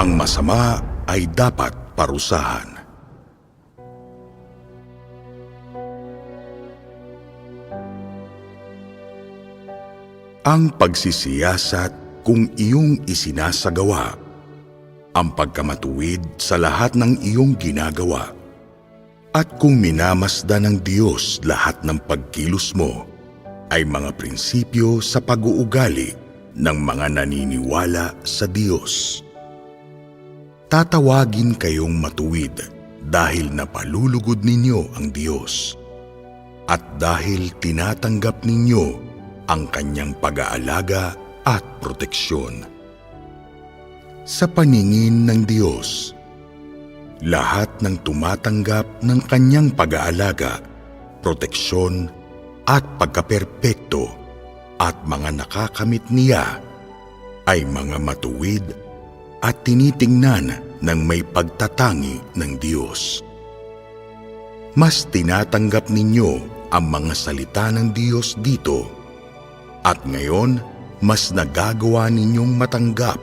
Ang masama ay dapat parusahan. Ang pagsisiyasat kung iyong isinasagawa, ang pagkamatuwid sa lahat ng iyong ginagawa, at kung minamasdan ng Diyos lahat ng pagkilos mo, ay mga prinsipyo sa pag-uugali ng mga naniniwala sa Diyos. Tatawagin kayong matuwid dahil napalulugod ninyo ang Diyos at dahil tinatanggap ninyo ang kanyang pag-aalaga at proteksyon. Sa paningin ng Diyos, lahat ng tumatanggap ng kanyang pag-aalaga, proteksyon at pagkaperpekto at mga nakakamit niya ay mga matuwid at tinitingnan ng may pagtatangi ng Diyos. Mas tinatanggap ninyo ang mga salita ng Diyos dito at ngayon mas nagagawa ninyong matanggap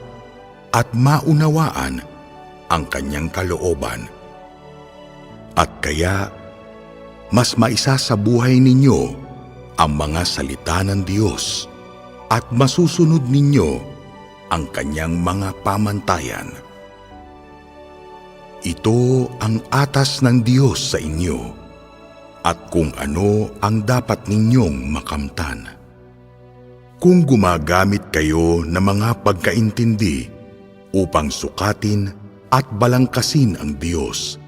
at maunawaan ang kanyang kalooban. At kaya, mas maisa sa buhay ninyo ang mga salita ng Diyos at masusunod ninyo ang kanyang mga pamantayan. Ito ang atas ng Diyos sa inyo at kung ano ang dapat ninyong makamtan. Kung gumagamit kayo ng mga pagkaintindi upang sukatin at balangkasin ang Diyos,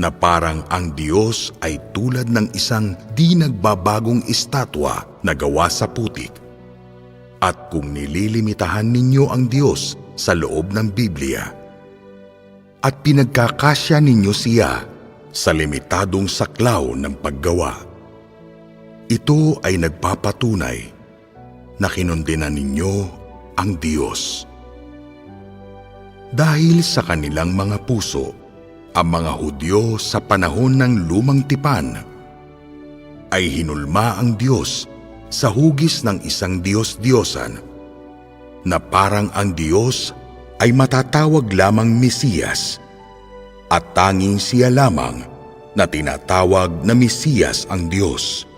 na parang ang Diyos ay tulad ng isang di nagbabagong estatwa na gawa sa putik. At kung nililimitahan ninyo ang Diyos sa loob ng Biblia, at pinagkakasya ninyo siya sa limitadong saklaw ng paggawa, ito ay nagpapatunay na kinundinan ninyo ang Diyos. Dahil sa kanilang mga puso, ang mga Hudyo sa panahon ng lumang tipan ay hinulma ang Diyos sa hugis ng isang Diyos-Diyosan na parang ang Diyos ay matatawag lamang Mesiyas at tanging siya lamang na tinatawag na Mesiyas ang Diyos.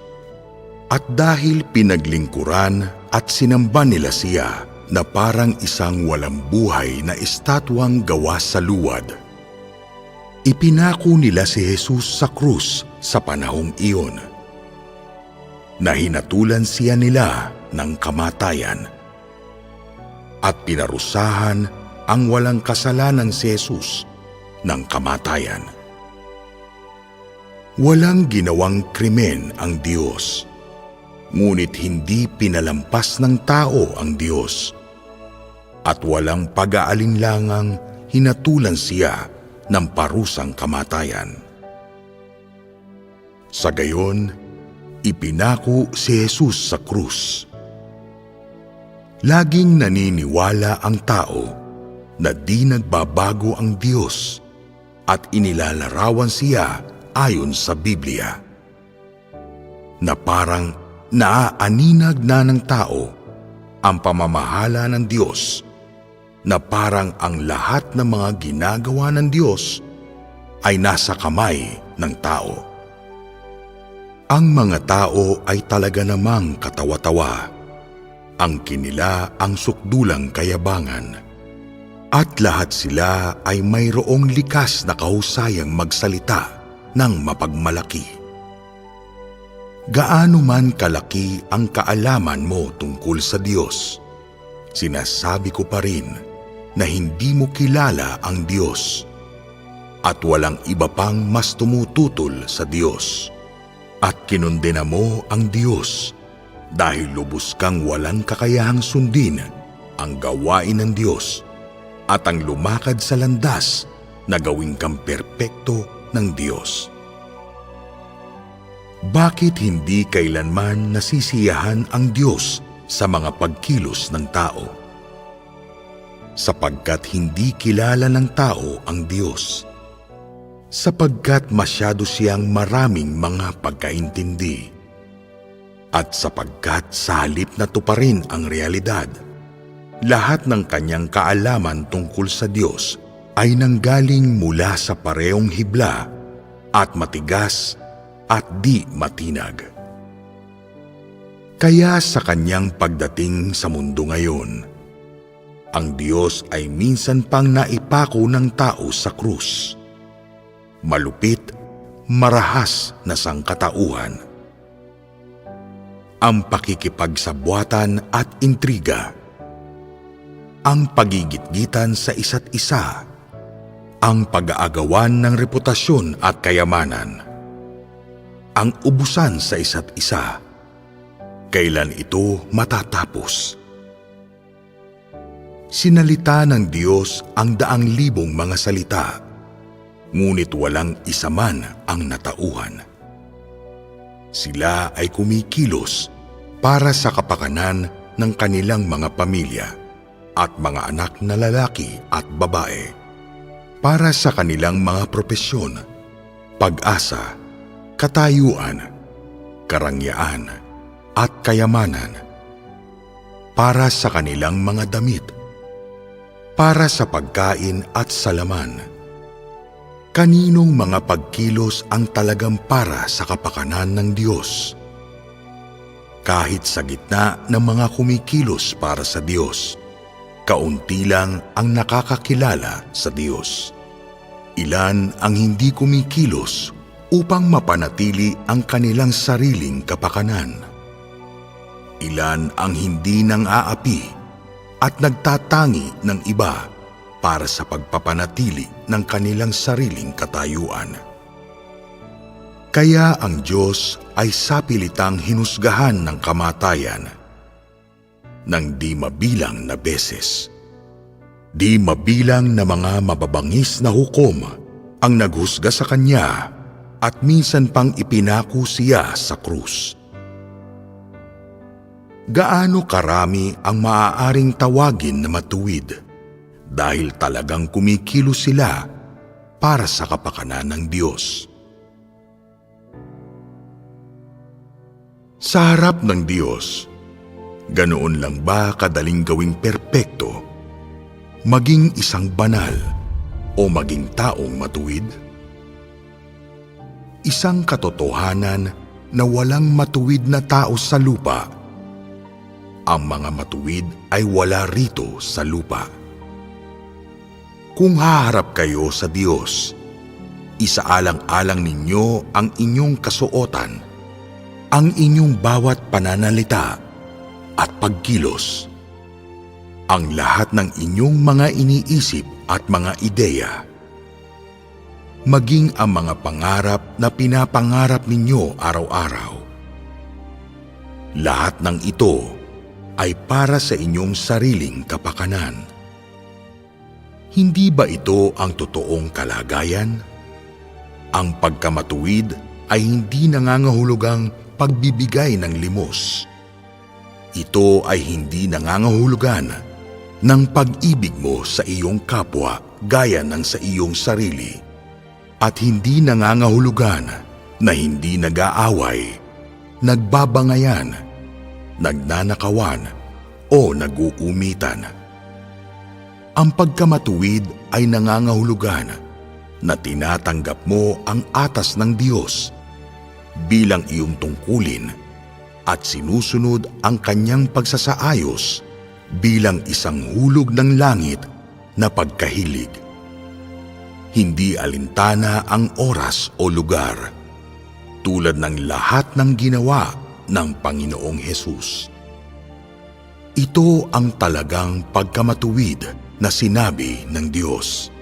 At dahil pinaglingkuran at sinamba nila siya na parang isang walang buhay na estatwang gawa sa luwad, ipinako nila si Jesus sa krus sa panahong iyon. Nahinatulan siya nila ng kamatayan at pinarusahan ang walang kasalanan si Jesus ng kamatayan. Walang ginawang krimen ang Diyos, ngunit hindi pinalampas ng tao ang Diyos. At walang pag-aalinlangang hinatulan siya ng parusang kamatayan. Sa gayon, ipinako si Jesus sa krus. Laging naniniwala ang tao na di nagbabago ang Diyos at inilalarawan siya ayon sa Biblia. Na parang naaaninag na ng tao ang pamamahala ng Diyos na parang ang lahat ng mga ginagawa ng Diyos ay nasa kamay ng tao. Ang mga tao ay talaga namang katawa-tawa. Ang kinila ang sukdulang kayabangan. At lahat sila ay mayroong likas na kahusayang magsalita ng mapagmalaki. Gaano man kalaki ang kaalaman mo tungkol sa Diyos, sinasabi ko pa rin na hindi mo kilala ang Diyos at walang iba pang mas tumututol sa Diyos. At kinundena mo ang Diyos dahil lubos kang walang kakayahang sundin ang gawain ng Diyos at ang lumakad sa landas na gawing kang perpekto ng Diyos. Bakit hindi kailanman nasisiyahan ang Diyos sa mga pagkilos ng tao? Sapagkat hindi kilala ng tao ang Diyos. Sapagkat masyado siyang maraming mga pagkaintindi. At sapagkat sa halip na tuparin ang realidad, lahat ng kanyang kaalaman tungkol sa Diyos ay nanggaling mula sa parehong hibla at matigas at di matinag. Kaya sa kanyang pagdating sa mundo ngayon, ang Diyos ay minsan pang naipako ng tao sa krus. Malupit, marahas na sangkatauhan. Ang pakikipagsabwatan at intriga. Ang pagigitgitan sa isa't isa. Ang pag-aagawan ng reputasyon at kayamanan. Ang ubusan sa isa't isa. Kailan ito matatapos? Sinalita ng Diyos ang daang libong mga salita, ngunit walang isa man ang natauhan. Sila ay kumikilos para sa kapakanan ng kanilang mga pamilya at mga anak na lalaki at babae, para sa kanilang mga propesyon, pag-asa, katayuan, karangyaan, at kayamanan, para sa kanilang mga damit, para sa pagkain at salaman. Kaninong mga pagkilos ang talagang para sa kapakanan ng Diyos? Kahit sa gitna ng mga kumikilos para sa Diyos, kaunti lang ang nakakakilala sa Diyos. Ilan ang hindi kumikilos upang mapanatili ang kanilang sariling kapakanan. Ilan ang hindi nang aapi at nagtatangi ng iba para sa pagpapanatili ng kanilang sariling katayuan. Kaya ang Diyos ay sapilitang hinusgahan ng kamatayan ng di mabilang na beses. Di mabilang na mga mababangis na hukom ang naghusga sa Kanya at minsan pang ipinako siya sa krus gaano karami ang maaaring tawagin na matuwid dahil talagang kumikilos sila para sa kapakanan ng Diyos. Sa harap ng Diyos, ganoon lang ba kadaling gawing perpekto, maging isang banal o maging taong matuwid? Isang katotohanan na walang matuwid na tao sa lupa ang mga matuwid ay wala rito sa lupa. Kung haharap kayo sa Diyos, isaalang-alang ninyo ang inyong kasuotan, ang inyong bawat pananalita at pagkilos, ang lahat ng inyong mga iniisip at mga ideya, maging ang mga pangarap na pinapangarap ninyo araw-araw. Lahat ng ito ay para sa inyong sariling kapakanan. Hindi ba ito ang totoong kalagayan? Ang pagkamatuwid ay hindi nangangahulugang pagbibigay ng limos. Ito ay hindi nangangahulugan ng pag-ibig mo sa iyong kapwa gaya ng sa iyong sarili at hindi nangangahulugan na hindi nag-aaway, nagbabangayan, nagnanakawan o naguumitan. Ang pagkamatuwid ay nangangahulugan na tinatanggap mo ang atas ng Diyos bilang iyong tungkulin at sinusunod ang kanyang pagsasaayos bilang isang hulog ng langit na pagkahilig. Hindi alintana ang oras o lugar, tulad ng lahat ng ginawa ng Panginoong Hesus. Ito ang talagang pagkamatuwid na sinabi ng Diyos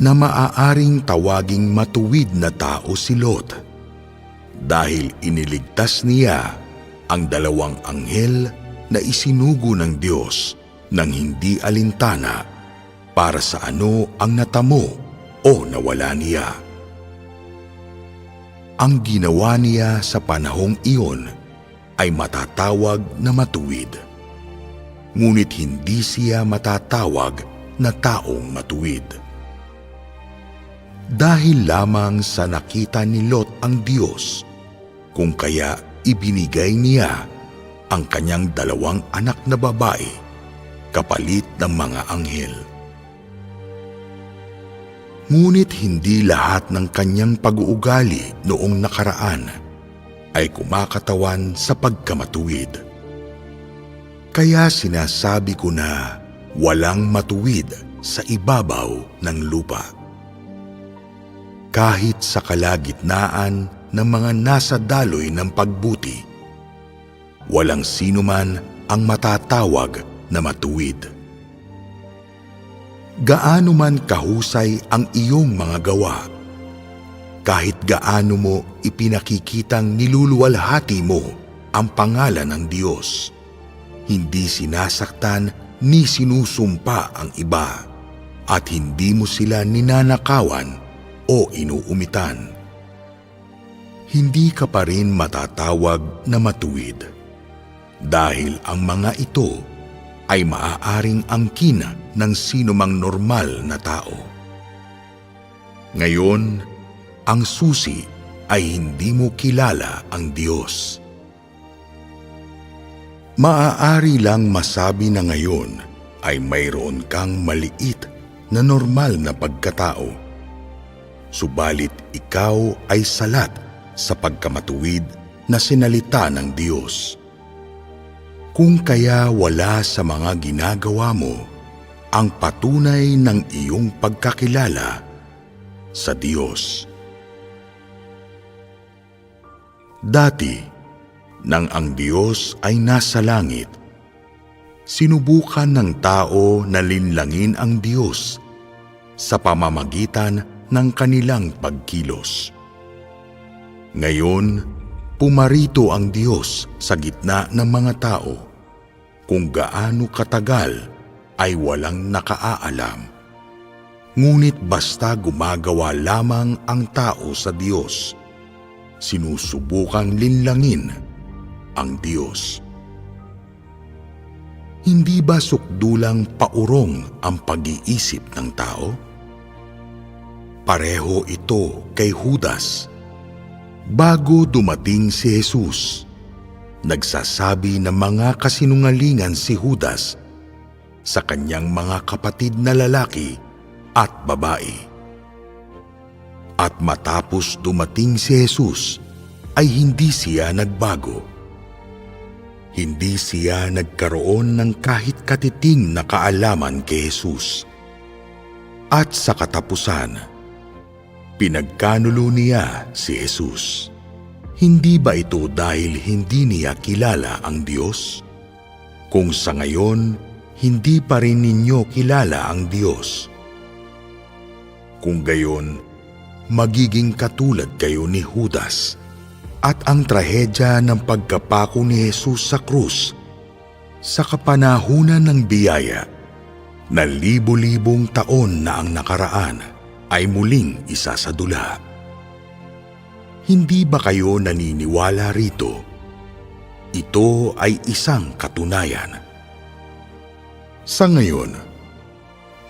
na maaaring tawaging matuwid na tao si Lot dahil iniligtas niya ang dalawang anghel na isinugo ng Diyos nang hindi alintana para sa ano ang natamo o nawala niya. Ang ginawa niya sa panahong iyon ay matatawag na matuwid. Ngunit hindi siya matatawag na taong matuwid. Dahil lamang sa nakita ni Lot ang Diyos, kung kaya ibinigay niya ang kanyang dalawang anak na babae kapalit ng mga anghel. Ngunit hindi lahat ng kanyang pag-uugali noong nakaraan ay kumakatawan sa pagkamatuwid. Kaya sinasabi ko na walang matuwid sa ibabaw ng lupa. Kahit sa kalagitnaan ng mga nasa daloy ng pagbuti, walang sino man ang matatawag na matuwid. Gaano man kahusay ang iyong mga gawa, kahit gaano mo ipinakikitang niluluwalhati mo ang pangalan ng Diyos, hindi sinasaktan ni sinusumpa ang iba at hindi mo sila ninanakawan o inuumitan. Hindi ka pa rin matatawag na matuwid dahil ang mga ito ay maaaring angkin ng sinumang normal na tao. Ngayon, ang susi ay hindi mo kilala ang Diyos. Maaari lang masabi na ngayon ay mayroon kang maliit na normal na pagkatao. Subalit ikaw ay salat sa pagkamatuwid na sinalita ng Diyos. Kung kaya wala sa mga ginagawa mo ang patunay ng iyong pagkakilala sa Diyos. Dati, nang ang Diyos ay nasa langit, sinubukan ng tao na linlangin ang Diyos sa pamamagitan ng kanilang pagkilos. Ngayon, pumarito ang Diyos sa gitna ng mga tao kung gaano katagal ay walang nakaalam. Ngunit basta gumagawa lamang ang tao sa Diyos, sinusubukang linlangin ang Diyos. Hindi ba sukdulang paurong ang pag-iisip ng tao? Pareho ito kay Judas. Bago dumating si Jesus, nagsasabi ng mga kasinungalingan si Judas sa kanyang mga kapatid na lalaki at babae. At matapos dumating si Jesus, ay hindi siya nagbago. Hindi siya nagkaroon ng kahit katiting na kaalaman kay Jesus. At sa katapusan, pinagkanulo niya si Jesus. Hindi ba ito dahil hindi niya kilala ang Diyos? Kung sa ngayon, hindi pa rin ninyo kilala ang Diyos. Kung gayon, magiging katulad kayo ni Judas at ang trahedya ng pagkapako ni Jesus sa krus sa kapanahunan ng biyaya na libo-libong taon na ang nakaraan ay muling isa sa dula. Hindi ba kayo naniniwala rito? Ito ay isang katunayan. Sa ngayon,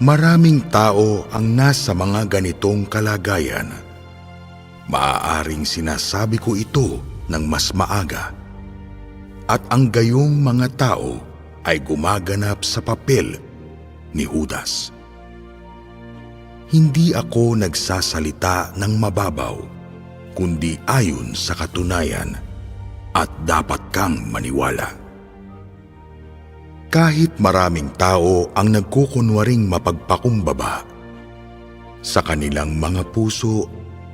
maraming tao ang nasa mga ganitong kalagayan. Maaaring sinasabi ko ito ng mas maaga. At ang gayong mga tao ay gumaganap sa papel ni Judas. Hindi ako nagsasalita ng mababaw, kundi ayon sa katunayan at dapat kang maniwala. Kahit maraming tao ang nagkukunwaring mapagpakumbaba, sa kanilang mga puso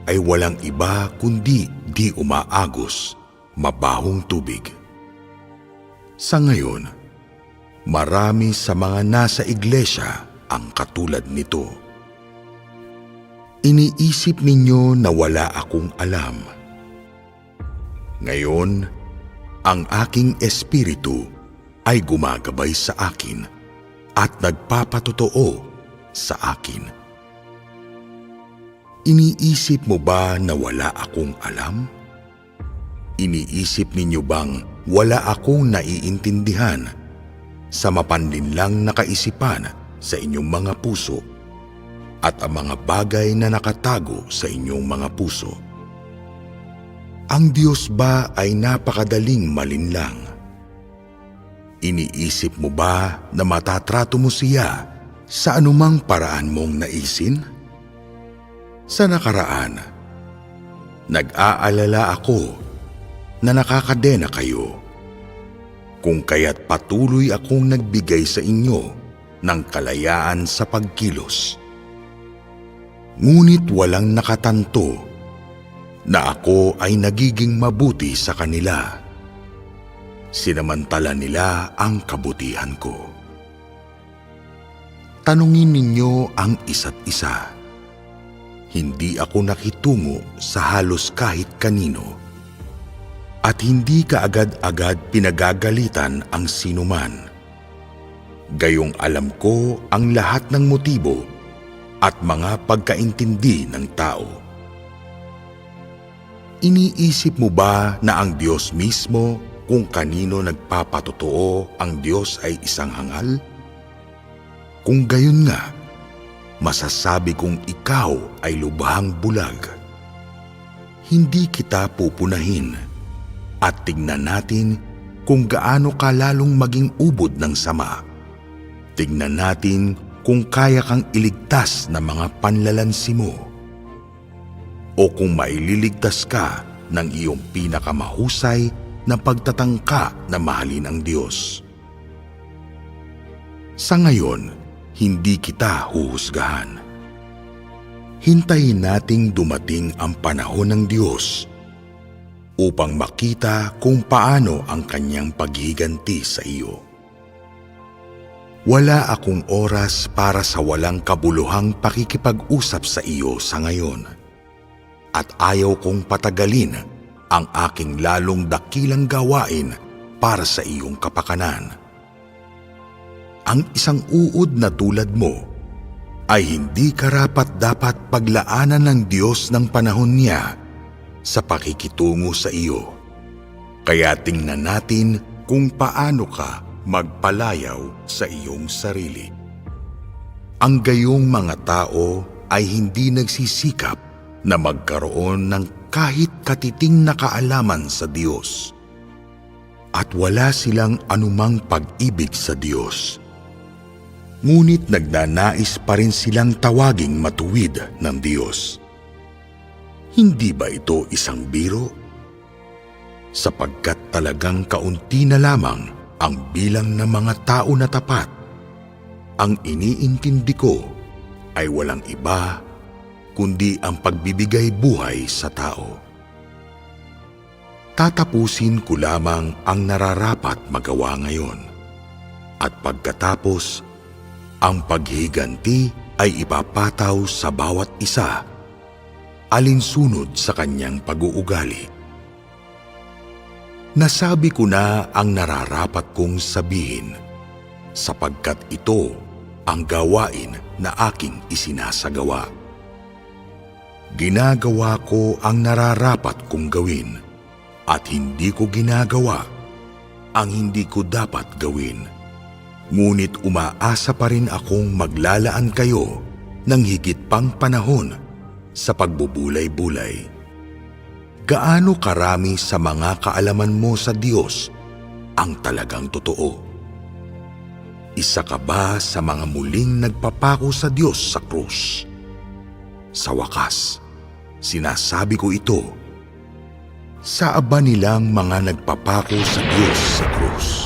ay walang iba kundi di umaagos, mabahong tubig. Sa ngayon, marami sa mga nasa iglesia ang katulad nito. Iniisip ninyo na wala akong alam. Ngayon, ang aking espiritu ay gumagabay sa akin at nagpapatotoo sa akin. Iniisip mo ba na wala akong alam? Iniisip ninyo bang wala akong naiintindihan sa mapanlinlang na kaisipan sa inyong mga puso at ang mga bagay na nakatago sa inyong mga puso? Ang Diyos ba ay napakadaling malinlang? Iniisip mo ba na matatrato mo siya sa anumang paraan mong naisin? Sa nakaraan, nag-aalala ako na nakakadena kayo. Kung kaya't patuloy akong nagbigay sa inyo ng kalayaan sa pagkilos. Ngunit walang nakatanto na ako ay nagiging mabuti sa kanila. Sinamantala nila ang kabutihan ko. Tanungin ninyo ang isa't isa. Hindi ako nakitungo sa halos kahit kanino. At hindi kaagad-agad pinagagalitan ang sinuman. Gayong alam ko ang lahat ng motibo at mga pagkaintindi ng tao. Iniisip mo ba na ang Diyos mismo kung kanino nagpapatotoo ang Diyos ay isang hangal? Kung gayon nga, masasabi kong ikaw ay lubhang bulag. Hindi kita pupunahin at tignan natin kung gaano ka lalong maging ubod ng sama. Tignan natin kung kaya kang iligtas ng mga panlalansi mo o kung maililigtas ka ng iyong pinakamahusay na pagtatangka na mahalin ang Diyos. Sa ngayon, hindi kita huhusgahan. Hintayin nating dumating ang panahon ng Diyos upang makita kung paano ang kanyang paghiganti sa iyo. Wala akong oras para sa walang kabuluhang pakikipag-usap sa iyo sa ngayon at ayaw kong patagalin ang aking lalong dakilang gawain para sa iyong kapakanan. Ang isang uod na tulad mo ay hindi karapat dapat paglaanan ng Diyos ng panahon niya sa pakikitungo sa iyo. Kaya tingnan natin kung paano ka magpalayaw sa iyong sarili. Ang gayong mga tao ay hindi nagsisikap na magkaroon ng kahit katiting na kaalaman sa Diyos. At wala silang anumang pag-ibig sa Diyos. Ngunit nagnanais pa rin silang tawaging matuwid ng Diyos. Hindi ba ito isang biro? Sapagkat talagang kaunti na lamang ang bilang ng mga tao na tapat, ang iniintindi ko ay walang iba kundi ang pagbibigay buhay sa tao. Tatapusin ko lamang ang nararapat magawa ngayon. At pagkatapos, ang paghiganti ay ipapataw sa bawat isa alinsunod sa kanyang pag-uugali. Nasabi ko na ang nararapat kong sabihin sapagkat ito ang gawain na aking isinasagawa. Ginagawa ko ang nararapat kong gawin at hindi ko ginagawa ang hindi ko dapat gawin. Ngunit umaasa pa rin akong maglalaan kayo ng higit pang panahon sa pagbubulay-bulay. Gaano karami sa mga kaalaman mo sa Diyos ang talagang totoo? Isa ka ba sa mga muling nagpapako sa Diyos sa krus? Sa wakas, sinasabi ko ito, sa aba nilang mga nagpapako sa Diyos sa krus.